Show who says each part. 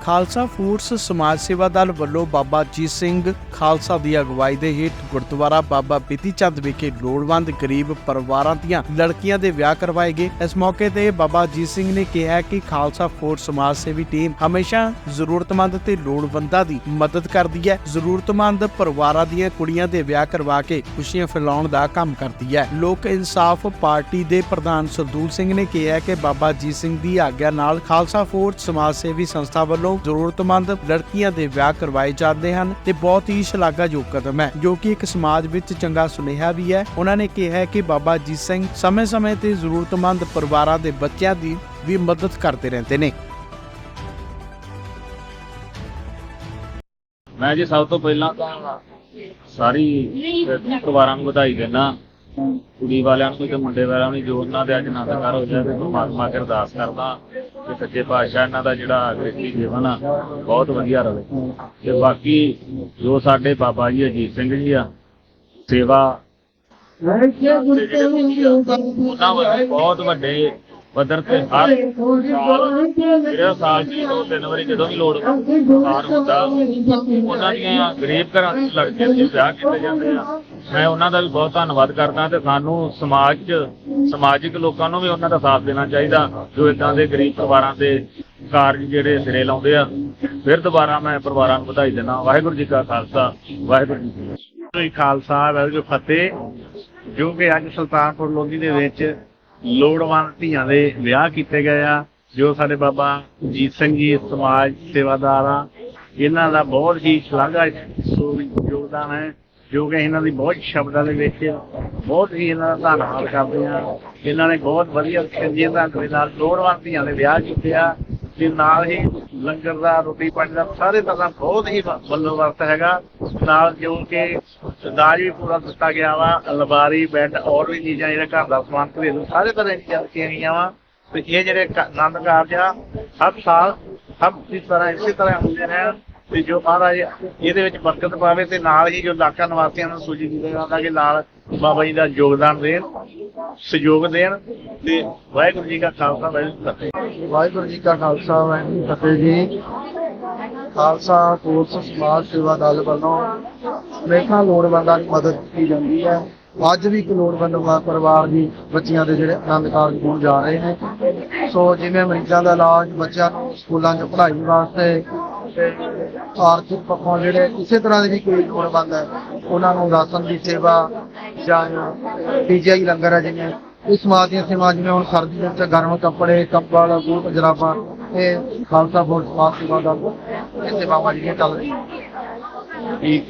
Speaker 1: Khalsa foods ਸਮਾਜ ਸੇਵਾ ਦਲ ਵੱਲੋਂ ਬਾਬਾ ਜੀਤ ਸਿੰਘ ਖਾਲਸਾ ਦੀ ਅਗਵਾਈ ਦੇ ਹੇਠ ਗੁਰਦੁਆਰਾ ਬਾਬਾ ਬੀਤੀ ਚੰਦ ਵਿਖੇ ਲੋੜਵੰਦ ਗਰੀਬ ਪਰਿਵਾਰਾਂ ਦੀਆਂ ਲੜਕੀਆਂ ਦੇ ਵਿਆਹ ਕਰਵਾਏ ਗਏ। ਇਸ ਮੌਕੇ ਤੇ ਬਾਬਾ ਜੀਤ ਸਿੰਘ ਨੇ ਕਿਹਾ ਕਿ ਖਾਲਸਾ ਫੂਡ ਸਮਾਜ ਸੇਵੀ ਟੀਮ ਹਮੇਸ਼ਾ ਜ਼ਰੂਰਤਮੰਦ ਤੇ ਲੋੜਵੰਦਾਂ ਦੀ ਮਦਦ ਕਰਦੀ ਹੈ। ਜ਼ਰੂਰਤਮੰਦ ਪਰਿਵਾਰਾਂ ਦੀਆਂ ਕੁੜੀਆਂ ਦੇ ਵਿਆਹ ਕਰਵਾ ਕੇ ਖੁਸ਼ੀਆਂ ਫੈਲਾਉਣ ਦਾ ਕੰਮ ਕਰਦੀ ਹੈ। ਲੋਕ ਇਨਸਾਫ ਪਾਰਟੀ ਦੇ ਪ੍ਰਧਾਨ ਸਰਦੂਲ ਸਿੰਘ ਨੇ ਕਿਹਾ ਕਿ ਬਾਬਾ ਜੀਤ ਸਿੰਘ ਦੀ ਆਗਿਆ ਨਾਲ ਖਾਲਸਾ ਫੂਡ ਸਮਾਜ ਸੇਵੀ ਸੰਸਥਾ ਵੱਲੋਂ ਜ਼ਰੂਰਤਮੰਦ ਲੜਕੀਆਂ ਦੇ ਵਿਆਹ ਕਰਵਾਏ ਜਾਂਦੇ ਹਨ ਤੇ ਬਹੁਤ ਹੀ ਸ਼ਲਾਘਾਯੋਗ ਕਦਮ ਹੈ, ਜੋ ਕਿ ਇੱਕ ਸਮਾਜ ਵਿੱਚ ਚੰਗਾ ਸੁਨੇਹਾ ਵੀ ਹੈ। ਉਹਨਾਂ ਨੇ ਕਿਹਾ ਕਿ ਬਾਬਾ ਜੀਤ ਸਿੰਘ ਸਮੇਂ-ਸਮੇਂ ਤੇ ਜ਼ਰੂਰਤਮੰਦ ਪਰਿਵਾਰਾਂ ਦੇ ਬੱਚਿਆਂ ਦੀ ਵੀ ਮਦਦ ਕਰਦੇ ਰਹਿੰਦੇ ਨੇ।
Speaker 2: ਮੈਂ ਜੀ ਸਭ ਤੋਂ ਪਹਿਲਾਂ ਤਾਂ ਸਾਰੀ ਪਰਿਵਾਰਾਂ ਨੂੰ ਵਧਾਈ ਦਿੰਦਾ। ਕੁੜੀ ਵਾਲਿਆਂ ਨੂੰ ਤੇ ਮੁੰਡੇ ਵਾਲਿਆਂ ਨੂੰ ਜੋ ਉਹਨਾਂ ਦੇ ਅੱਜ ਆਨੰਦ ਕਰ ਹੋ ਜਾਵੇ ਪਰਮਾਤਮਾ ਅਰਦਾਸ ਕਰਦਾ। ਕਿ ਸੱਚੇ ਪਾਤਸ਼ਾਹ ਇਹਨਾਂ ਦਾ ਜਿਹੜਾ ਗ੍ਰਸਤੀ ਜੀਵਨ ਆ, ਬਹੁਤ ਵਧੀਆ ਰਵੇ। ਤੇ ਬਾਕੀ ਜੋ ਸਾਡੇ ਬਾਬਾ ਜੀ ਅਜੀਤ ਸਿੰਘ ਜੀ ਆ, ਸੇਵਾ ਉਹਨਾਂ ਵੱਲੋਂ ਬਹੁਤ ਵੱਡੇ ਪੱਧਰ ਤੇ ਹਰ ਸਾਲ ਸਾਲ ਦੀ ਦੋ ਤਿੰਨ ਵਾਰੀ ਜਦੋਂ ਵੀ ਲੋੜ ਸਾਰ ਹੁੰਦਾ, ਉਹਨਾਂ ਦੀਆਂ ਗਰੀਬ ਘਰਾਂ ਦੇ ਲੜਕੀਆਂ ਦੇ ਵਿਆਹ ਕੀਤੇ ਜਾਂਦੇ ਆ। ਮੈਂ ਉਹਨਾਂ ਦਾ ਵੀ ਬਹੁਤ ਧੰਨਵਾਦ ਕਰਦਾ ਤੇ ਸਾਨੂੰ ਸਮਾਜ 'ਚ, ਸਮਾਜਿਕ ਲੋਕਾਂ ਨੂੰ ਵੀ ਉਹਨਾਂ ਦਾ ਸਾਥ ਦੇਣਾ ਚਾਹੀਦਾ, ਜੋ ਇਦਾਂ ਦੇ ਗਰੀਬ ਪਰਿਵਾਰਾਂ ਦੇ ਕਾਰਜ ਜਿਹੜੇ ਸਿਰੇ ਲਾਉਂਦੇ ਆ। ਫਿਰ ਦੁਬਾਰਾ ਮੈਂ ਪਰਿਵਾਰਾਂ ਨੂੰ ਵਧਾਈ ਦਿੰਦਾ ਵਾਹਿਗੁਰੂ ਜੀ ਕਾ ਖਾਲਸਾ, ਵਾਹਿਗੁਰੂ ਜੀ ਕੀ ਫਤਿਹ।
Speaker 3: ਜੀ ਖਾਲਸਾ, ਵਾਹਿਗੁਰੂ ਜੀ ਫਤਿਹ, ਜੋ ਕਿ ਅੱਜ ਸੁਲਤਾਨਪੁਰ ਲੋਧੀ ਦੇ ਵਿੱਚ ਲੋੜਵੰਦ ਧੀਆਂ ਦੇ ਵਿਆਹ ਕੀਤੇ ਗਏ ਆ, ਜੋ ਸਾਡੇ ਬਾਬਾ ਜੀਤ ਸਿੰਘ ਜੀ ਸਮਾਜ ਸੇਵਾਦਾਰ ਆ। ਇਹਨਾਂ ਦਾ ਬਹੁਤ ਹੀ ਸ਼ਲਾਘਾ ਯੋਗਦਾਨ ਹੈ। ਜੋ ਕਿ ਇਹਨਾਂ ਦੀ ਬਹੁਤ ਸ਼ਬਦਾਂ ਦੇ ਵਿੱਚ ਬਹੁਤ ਹੀ ਇਹਨਾਂ ਦਾ ਧੰਨਵਾਦ ਕਰਦੇ ਹਾਂ ਇਹਨਾਂ ਨੇ ਬਹੁਤ ਵਧੀਆ ਚੰਗੀਆਂ ਢੰਗ ਦੇ ਨਾਲ ਲੋੜਵੰਦ ਧੀਆਂ ਦੇ ਵਿਆਹ ਕੀਤੇ ਆ, ਤੇ ਨਾਲ ਹੀ ਲੰਗਰ ਦਾ, ਰੋਟੀ ਪਾਣੀ ਦਾ ਸਾਰੇ ਤਰ੍ਹਾਂ ਬਹੁਤ ਹੀ ਵੱਲੋਂ ਵਰਤ ਹੈਗਾ। ਨਾਲ ਜੋ ਕਿ ਦਾਜ ਵੀ ਪੂਰਾ ਦਿੱਤਾ ਗਿਆ ਵਾ, ਅਲਮਾਰੀ, ਬੈੱਡ ਔਰ ਵੀ ਚੀਜ਼ਾਂ ਜਿਹੜਾ ਘਰ ਦਾ ਸਮਾਨ, ਘਰੇਲੂ ਸਾਰੇ ਤਰ੍ਹਾਂ ਦੀਆਂ ਚੀਜ਼ਾਂ ਗਈਆਂ ਵਾ। ਤੇ ਇਹ ਜਿਹੜੇ ਕ- ਆਨੰਦ ਕਾਰਜ ਆ, ਹਰ ਸਾਲ ਸਭ ਇਸ ਤਰ੍ਹਾਂ ਇਸੇ ਤਰ੍ਹਾਂ ਹੁੰਦੇ ਰਹਿਣ। ਤੇ ਜੋ ਮਹਾਰਾਜ ਇਹਦੇ ਵਿੱਚ ਬਰਕਤ ਪਾਵੇ ਤੇ ਨਾਲ ਹੀ ਜੋ ਇਲਾਕਾ ਨਿਵਾਸੀਆਂ ਨੂੰ ਸੂਚਿਤ ਕੀਤਾ ਜਾਂਦਾ ਕਿ ਨਾਲ ਬਾਬਾ ਜੀ ਦਾ ਯੋਗਦਾਨ ਦੇਣ, ਸਹਿਯੋਗ ਦੇਣ ਤੇ ਵਾਹਿਗੁਰੂ ਜੀ ਕਾ ਖਾਲਸਾ, ਵਾਹਿਗੁਰੂ ਜੀ ਫਤਿਹ।
Speaker 4: ਵਾਹਿਗੁਰੂ ਜੀ ਕਾ ਖਾਲਸਾ, ਵਾਹਿਗੁਰੂ ਜੀ ਫਤਿਹ ਜੀ। ਖਾਲਸਾ ਕੋਰਸ ਸਮਾਜ ਸੇਵਾ ਦਲ ਵੱਲੋਂ ਹਮੇਸ਼ਾ ਲੋੜਵੰਦਾਂ ਦੀ ਮਦਦ ਕੀਤੀ ਜਾਂਦੀ ਹੈ। ਅੱਜ ਵੀ ਇੱਕ ਲੋੜਵੰਦ ਪਰਿਵਾਰ ਦੀ ਬੱਚਿਆਂ ਦੇ ਜਿਹੜੇ ਆਨੰਦ ਕਾਰਜ ਹੋਣ ਜਾ ਰਹੇ ਨੇ। ਸੋ ਜਿਵੇਂ ਮਰੀਜ਼ਾਂ ਦਾ ਇਲਾਜ ਬੱਚਿਆਂ ਨੂੰ ਸਕੂਲਾਂ 'ਚ ਪੜ੍ਹਾਈ ਵਾਸਤੇ ਆਰਥਿਕ ਪੱਖੋਂ ਜਿਹੜੇ ਕਿਸੇ ਤਰ੍ਹਾਂ ਦੇ ਵੀ ਕੋਈ ਲੋੜਵੰਦ ਹੈ, ਉਹਨਾਂ ਨੂੰ ਰਾਸ਼ਨ ਦੀ ਸੇਵਾ ਜਾਂ ਪੀਜੀਆਈ ਲੰਗਰ ਹੈ ਜਿਵੇਂ ਇਸ ਸਮਾਜ ਦੀਆਂ ਸੇਵਾ ਜਿਵੇਂ ਹੁਣ ਸਰਦੀ ਦੇ ਵਿੱਚ ਗਰਮ ਕੱਪੜੇ, ਕੰਬਲ, ਬੂਟ, ਜਰਾਬਾਂ ਇਹ ਖਾਲਸਾ ਫੋਰਸ ਸਮਾਜ ਸੇਵਾ ਦਾ ਇਹ ਸੇਵਾਵਾਂ ਜਿਹੜੀਆਂ ਚੱਲ ਰਹੀਆਂ।
Speaker 3: ਠੀਕ